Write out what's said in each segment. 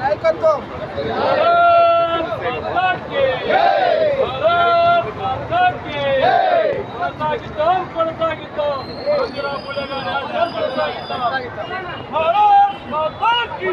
నాయకత్వం కొనసాగిస్తాం కొనసాగిస్తాం కొనసాగిస్తాం భారత్ మాతాకి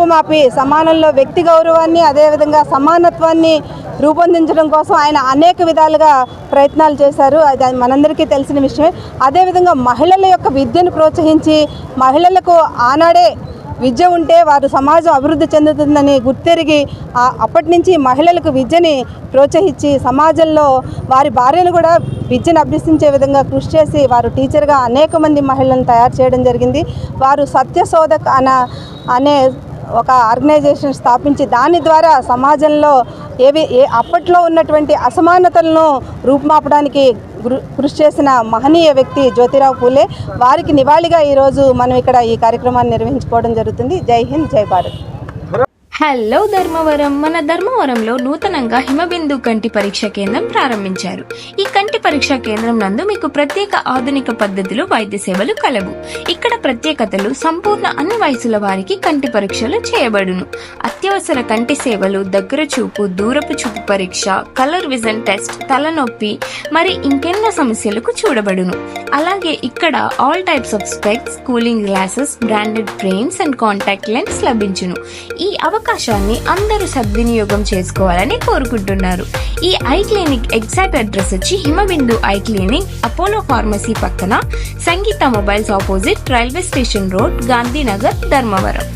రూపుమాపి సమానంలో వ్యక్తి గౌరవాన్ని అదేవిధంగా సమానత్వాన్ని రూపొందించడం కోసం ఆయన అనేక విధాలుగా ప్రయత్నాలు చేశారు. అది మనందరికీ తెలిసిన విషయమే. అదేవిధంగా మహిళల యొక్క విద్యను ప్రోత్సహించి మహిళలకు ఆనాడే విద్య ఉంటే వారు సమాజం అభివృద్ధి చెందుతుందని గుర్తెరిగి అప్పటి నుంచి మహిళలకు విద్యని ప్రోత్సహించి సమాజంలో వారి భార్యలు కూడా విద్యను అభ్యసించే విధంగా కృషి చేసి వారు టీచర్గా అనేక మంది మహిళలను తయారు చేయడం జరిగింది. వారు సత్యశోధక్ అన అనే ఒక ఆర్గనైజేషన్ స్థాపించి దాని ద్వారా సమాజంలో ఏవి ఏ అప్పట్లో ఉన్నటువంటి అసమానతలను రూపుమాపడానికి కృషి చేసిన మహనీయ వ్యక్తి జ్యోతిరావు పూలే వారికి నివాళిగా ఈరోజు మనం ఇక్కడ ఈ కార్యక్రమాన్ని నిర్వహించుకోవడం జరుగుతుంది. జై హింద్ జై భారత్. హలో ధర్మవరం. మన ధర్మవరంలో నూతనంగా హిమబిందు కంటి పరీక్ష కేంద్రం ప్రారంభించారు. ఈ పరీక్ష కేంద్రం నందు మీకు ప్రత్యేక ఆధునిక పద్ధతిలో వైద్య సేవలు కలవు. ఇక్కడ ప్రత్యేకతలు సంపూర్ణ అన్ని వయసుల వారికి కంటి పరీక్షలు చేయబడును. అత్యవసర కంటి సేవలు దగ్గర చూపు దూరపు చూపు పరీక్ష కలర్ విజన్ టెస్ట్ తలనొప్పి మరి ఇంకెన్నో సమస్యలకు చూడబడును. అలాగే ఇక్కడ all types of specs cooling glasses branded frames and contact lens లభించును. ఈ అవకాశాన్ని అందరూ సద్వినియోగం చేసుకోవాలని కోరుకుంటున్నారు. ఈ ఐ క్లినిక్ ఎగ్జాక్ట్ అడ్రస్ వచ్చి Himabindu eye clinic Apollo pharmacy పక్కన Sangeetha mobiles opposite railway station road Gandhinagar Dharmavaram